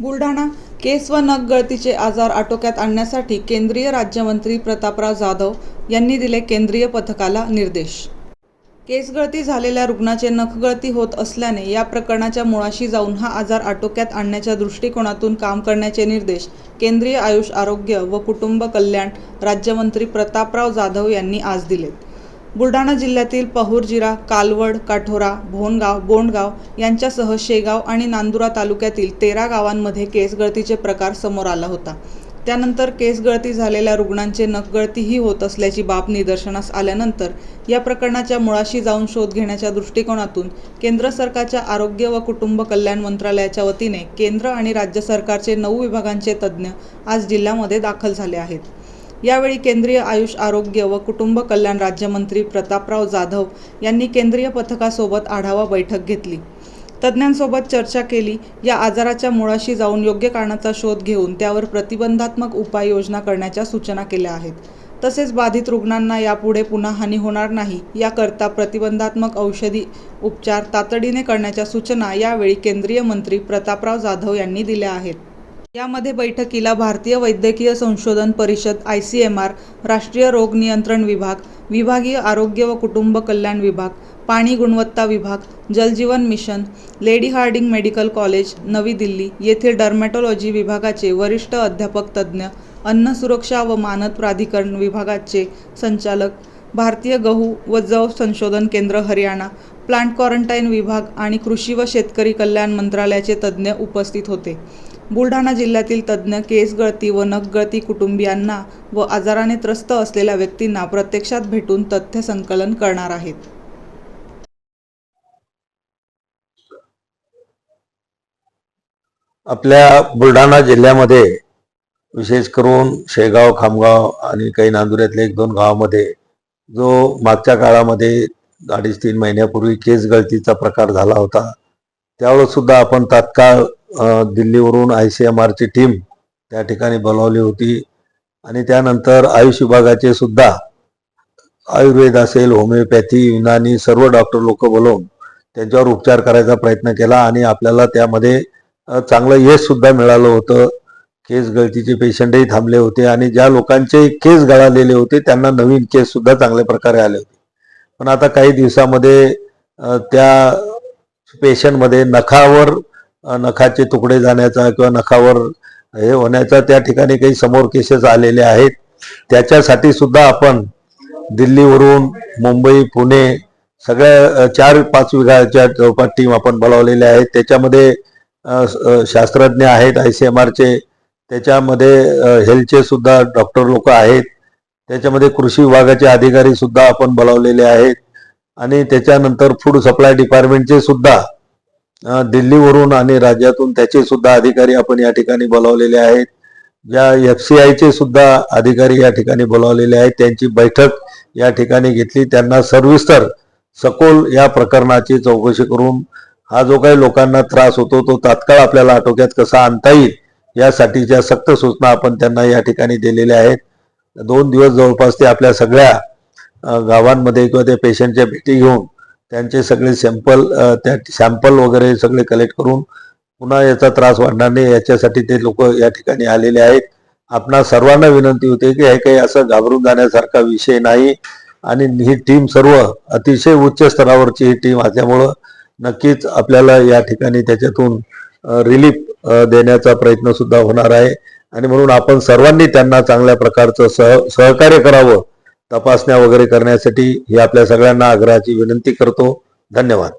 बुलढाणा केस व नख गळतीचे आजार आटोक्यात आणण्यासाठी केंद्रीय राज्यमंत्री प्रतापराव जाधव यांनी दिले केंद्रीय पथकाला निर्देश. केसगळती झालेल्या रुग्णाचे नखगळती होत असल्याने या प्रकरणाच्या मुळाशी जाऊन हा आजार आटोक्यात आणण्याच्या दृष्टिकोनातून काम करण्याचे निर्देश केंद्रीय आयुष आरोग्य व कुटुंब कल्याण राज्यमंत्री प्रतापराव जाधव यांनी आज दिलेत. बुलढाणा जिल्ह्यातील पहुरजिरा कालवड काठोरा भोनगाव बोंडगाव यांच्यासह शेगाव आणि नांदुरा तालुक्यातील तेरा गावांमध्ये केस गळतीचे प्रकार समोर आला होता. त्यानंतर केस गळती झालेल्या रुग्णांचे नखगळतीही होत असल्याची बाब निदर्शनास आल्यानंतर या प्रकरणाच्या मुळाशी जाऊन शोध घेण्याच्या दृष्टिकोनातून केंद्र सरकारच्या आरोग्य व कुटुंब कल्याण मंत्रालयाच्या वतीने केंद्र आणि राज्य सरकारचे नऊ विभागांचे तज्ज्ञ आज जिल्ह्यामध्ये दाखल झाले आहेत. यावेळी केंद्रीय आयुष आरोग्य व कुटुंब कल्याण राज्यमंत्री प्रतापराव जाधव यांनी केंद्रीय पथकासोबत आढावा बैठक घेतली. तज्ज्ञांसोबत चर्चा केली. या आजाराच्या मुळाशी जाऊन योग्य कारणाचा शोध घेऊन त्यावर प्रतिबंधात्मक उपाययोजना करण्याच्या सूचना केल्या आहेत. तसेच बाधित रुग्णांना यापुढे पुन्हा हानी होणार नाही याकरता प्रतिबंधात्मक औषधी उपचार तातडीने करण्याच्या सूचना यावेळी केंद्रीय मंत्री प्रतापराव जाधव यांनी दिल्या आहेत. यामध्ये बैठकीला भारतीय वैद्यकीय संशोधन परिषद आय सी एम आर राष्ट्रीय रोग नियंत्रण विभाग विभागीय आरोग्य व कुटुंब कल्याण विभाग पाणी गुणवत्ता विभाग Jaljeevan mission Lady Hardinge medical college नवी दिल्ली येथील डर्मॅटॉलॉजी विभागाचे वरिष्ठ अध्यापक तज्ज्ञ अन्न सुरक्षा व मानद प्राधिकरण विभागाचे संचालक भारतीय गहू व जव संशोधन केंद्र हरियाणा प्लांट क्वारंटाईन विभाग आणि कृषी व शेतकरी कल्याण मंत्रालयाचे तज्ज्ञ उपस्थित होते. बुलढाणा जिल्ह्यातील तज्ज्ञ केस गळती व नखगळती कुटुंबियांना व आजाराने त्रस्त असलेल्या व्यक्तींना प्रत्यक्षात भेटून तथ्य संकलन करणार आहेत. आपल्या बुलढाणा जिल्ह्यामध्ये विशेष करून शेगाव खामगाव आणि काही नांदुऱ्यातल्या एक दोन गावामध्ये जो मागच्या काळामध्ये अडीच तीन महिन्यापूर्वी केस गळतीचा प्रकार झाला होता त्यावेळेस सुद्धा आपण तात्काळ दिल्लीवरून आय सी एम आरची टीम त्या ठिकाणी बोलावली होती. आणि त्यानंतर आयुष विभागाचे सुद्धा आयुर्वेद असेल होमिओपॅथी युनानी सर्व डॉक्टर लोक बोलवून त्यांच्यावर उपचार करायचा प्रयत्न केला आणि आपल्याला त्यामध्ये चांगलं यश सुद्धा मिळालं होतं. केस गळतीचे पेशंटही थांबले होते आणि ज्या लोकांचे केस गळालेले होते त्यांना नवीन केस सुद्धा चांगल्या प्रकारे आले होते. पण आता काही दिवसामध्ये त्या पेशंटमध्ये नखावर नखाचे तुकडे जाण्याचा किंवा नखावर हे होण्याचा त्या ठिकाणी काही समोर केसेस आलेले आहेत. त्याच्यासाठी सुद्धा आपण दिल्लीवरून मुंबई पुणे सगळ्या चार पाच विघाच्या जवळपास टीम आपण बोलावलेल्या आहेत. त्याच्यामध्ये शास्त्रज्ञ आहेत आय सी एम आरचे. त्याच्यामध्ये हेल्थचे सुद्धा डॉक्टर लोक आहेत. त्याच्यामध्ये कृषी विभागाचे अधिकारी सुद्धा आपण बोलावलेले आहेत. आणि त्याच्यानंतर फूड सप्लाय डिपार्टमेंटचे सुद्धा दिल्लीवरून आणि राज्यातून त्याचे सुद्धा अधिकारी आपण या ठिकाणी बोलावलेले आहेत. ज्या एफ सी आयचे सुद्धा अधिकारी या ठिकाणी बोलावलेले आहेत. त्यांची बैठक या ठिकाणी घेतली. त्यांना सविस्तर सखोल या प्रकरणाची चौकशी करून हा जो काही लोकांना त्रास होतो तो तात्काळ आपल्याला आटोक्यात कसा आणता येईल यासाठीच्या सक्त सूचना आपण त्यांना या ठिकाणी दिलेल्या आहेत. दोन दिवस जवळपास ते आपल्या सगळ्या गावांमध्ये किंवा त्या पेशंटच्या भेटी घेऊन त्यांचे सगळे सॅम्पल त्या सॅम्पल वगैरे सगळे कलेक्ट करून पुन्हा याचा त्रास वाढणार नाही याच्यासाठी ते लोक या ठिकाणी आलेले आहेत. आपणा सर्वांना विनंती होते की हे काही असं घाबरून जाण्यासारखा विषय नाही आणि ही टीम सर्व अतिशय उच्च स्तरावरची ही टीम असल्यामुळं नक्कीच आपल्याला या ठिकाणी त्याच्यातून रिलीफ देण्याचा प्रयत्न सुद्धा होणार आहे. आणि म्हणून आपण सर्वांनी त्यांना चांगल्या प्रकारचं सह सहकार्य करावं. तपासण्या वगैरे करण्यासाठी ही आपल्या सगळ्यांना आग्रहाची विनंती करतो. धन्यवाद.